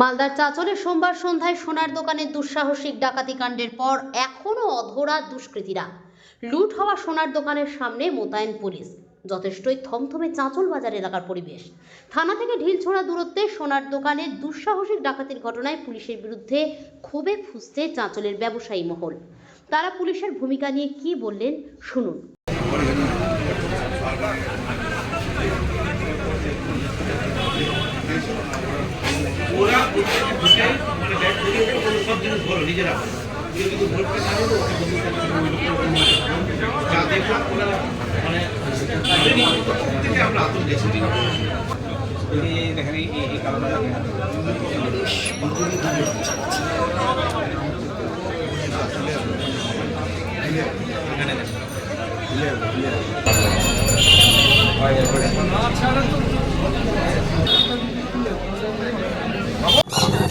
মালদার চাচলে সোমবার সন্ধ্যায় সোনার দোকানে দুঃসাহসিক ডাকাতি কাণ্ডের পর এখনও অধরা দুষ্কৃতীরা। লুট হওয়া সোনার দোকানের সামনে মোতায়েন পুলিশ। যথেষ্টই থমথমে চাঁচল বাজার এলাকার পরিবেশ। থানা থেকে ঢিল ঢিলছোড়া দূরত্বে সোনার দোকানে দুঃসাহসিক ডাকাতির ঘটনায় পুলিশের বিরুদ্ধে ক্ষোভে ফুসছে চাঁচলের ব্যবসায়ী মহল। তারা পুলিশের ভূমিকা নিয়ে কি বললেন, শুনুন ওরা প্রত্যেকে ঢুকে মানে ব্যাগ থেকে ওরা সব জিনিস ধরো নিজেরা। কেউ যদি ধরতে না পারো যা দেখলাম ওরা মানে প্রত্যেকে আমরা আতঙ্ক গেছি দেখেন এই এই কারণে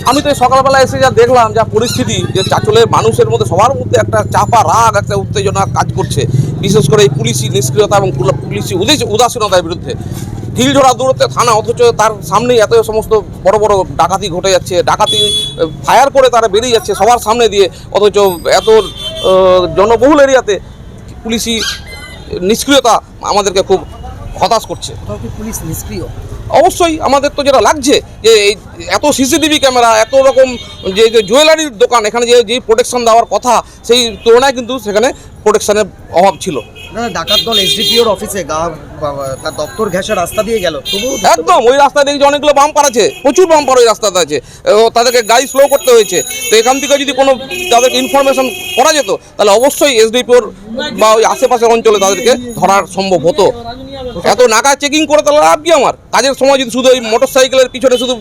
আমি তো সকালবেলা এসে যা দেখলাম, যা পরিস্থিতি, যে চাচলের মানুষের মধ্যে সবার মধ্যে একটা চাপা রাগ, একটা উত্তেজনা কাজ করছে। বিশেষ করে এই পুলিশি নিষ্ক্রিয়তা এবং পুলিশি উদাসীনতার বিরুদ্ধে। ঢিলঝোড়া দূরত্বে থানা, অথচ তার সামনেই এত সমস্ত বড় বড় ডাকাতি ঘটে যাচ্ছে, ডাকাতি ফায়ার করে তারা বেরিয়ে যাচ্ছে সবার সামনে দিয়ে, অথচ এত জনবহুল এরিয়াতে পুলিশি নিষ্ক্রিয়তা আমাদেরকে খুব হতাশ করছে। পুলিশ নিষ্ক্রিয়? অবশ্যই আমাদের তো যেটা লাগছে যে এই এত সিসিটিভি ক্যামেরা, এত রকম যে জুয়েলারির দোকান, এখানে যে যে প্রোটেকশন দেওয়ার কথা, সেই তুলনায় কিন্তু সেখানে প্রোটেকশনের অভাব ছিল। না ডাকাত দল এসডিপিওর অফিসে গা তার দপ্তর ঘেঁষে রাস্তা দিয়ে গেল। একদম ওই দেখছি অনেকগুলো বাম্পার আছে প্রচুর বাম্পার ওই রাস্তাতে আছে। তাদেরকে গাড়ি স্লো করতে হয়েছে। তো এখান থেকে যদি কোনো তাদেরকে ইনফরমেশন করা যেত তাহলে অবশ্যই এসডিপিওর বা ওই আশেপাশের অঞ্চলে তাদেরকে ধরার সম্ভব হতো। এত নাকা চেকিং করে তাহলে লাভ কি আমার? কাজের সময় যদি শুধু ওই মোটর সাইকেলের পিছনে শুধু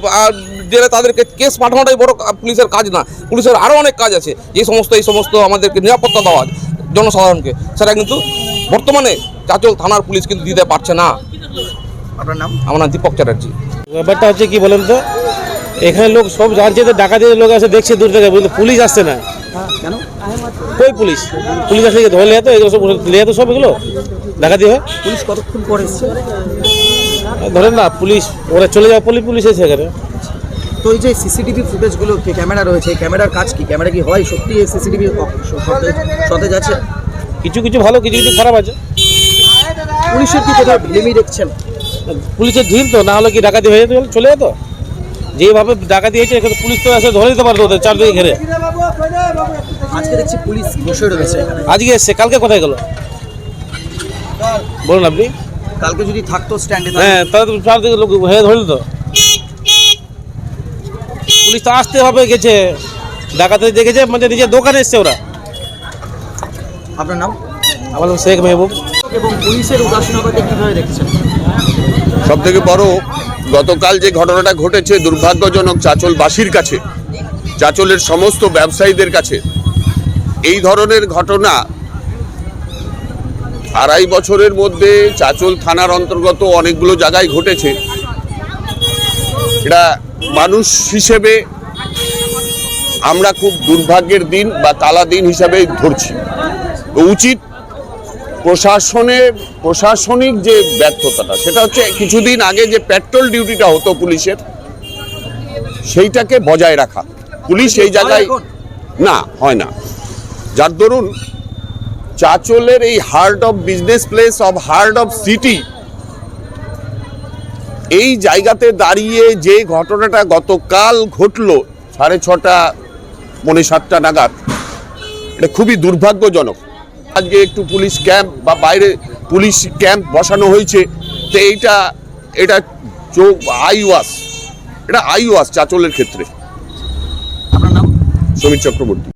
জেলে তাদেরকে কেস পাঠানোটাই বড় পুলিশের কাজ না পুলিশের আরও অনেক কাজ আছে। যে সমস্ত এই সমস্ত আমাদেরকে নিরাপত্তা দেওয়া জনসাধারণকে সেটা কিন্তু বর্তমানে চাচল থানার পুলিশ কিন্তু দিতে পারছে না। আপনার নাম? আমার নাম দীপক চ্যাটার্জি। ব্যাপারটা হচ্ছে কি বলেন তো এখানে লোক সব জানছে তো ডাকাতির লোক আসে দেখছে দূর থেকে কিন্তু পুলিশ আসছে না। কেন? কই পুলিশ? পুলিশ আসলে কি ধরলে তো এগুলো সব লিয়ে তো সব এগুলো? ডাকাতি হয়? পুলিশ কতক্ষণ পরে এসছে? ধরেন না পুলিশ ওরা চলে যাওয়া পুলিশ পুলিশ এসে এখানে। তো এই যে সিসিটিভি ফুটেজগুলো কি ক্যামেরা রয়েছে ক্যামেরার কাজ কি? ক্যামেরা কি হয় সত্যি এই সিসিটিভি সতেজ আছে? কিছু কিছু ভালো কিছু কিছু খারাপ আছে। পুলিশের কি কোথাও ভিলেমি দেখছেন? পুলিশের ঢিল তো না হলে কি ডাকাতি হয়ে যেত? চলে যেত? যেভাবে ডাকাতি হয়েছে এখানে পুলিশ তো এসে ধরে দিতে পারতো ওদের চারদিকে ঘিরে। আজকে দেখছি পুলিশ বসে রয়েছে এখানে। আজকে এসছে কালকে কোথায় গেল? বলুন আপনি। কালকে যদি থাকতো স্ট্যান্ডে হ্যাঁ তাহলে তো চারদিকে লোক হয়ে ধরল তো পুলিশ তো আসতে হবে গেছে। ডাকাতে দেখেছে মানে নিজের দোকানে এসছে ওরা। আপনার নাম? আমার নাম শেখ মেহবুব। এবং পুলিশের উদাসীনতাকে কীভাবে দেখছেন? সব থেকে বড় গতকাল যে ঘটনাটা ঘটেছে দুর্ভাগ্যজনক চাচলবাসীর কাছে চাচলের সমস্ত ব্যবসায়ীদের কাছে এই ধরনের ঘটনা আড়াই বছরের মধ্যে চাচল থানার অন্তর্গত অনেকগুলো জায়গায় ঘটেছে। এটা মানুষ হিসেবে আমরা খুব দুর্ভাগ্যের দিন বা তালা দিন হিসাবে ধরছি। উচিত প্রশাসনের প্রশাসনিক যে ব্যর্থতাটা সেটা হচ্ছে কিছুদিন আগে যে পেট্রোল ডিউটিটা হতো পুলিশের সেইটাকে বজায় রাখা। পুলিশ এই জায়গায় না হয় না। যার দরুন চাচলের এই heart of business place of heart of city এই জায়গাতে দাঁড়িয়ে যে ঘটনাটা গতকাল ঘটলো সাড়ে ছটা পৌনে সাতটা নাগাদ এটা খুবই দুর্ভাগ্যজনক। আজকে একটু পুলিশ ক্যাম্প বা বাইরে পুলিশ ক্যাম্প বসানো হয়েছে তো এইটা এটা চোখ আই ওয়াশ এটা আই ওয়াশ চাচলের ক্ষেত্রে। আপনার নাম? সমীর চক্রবর্তী।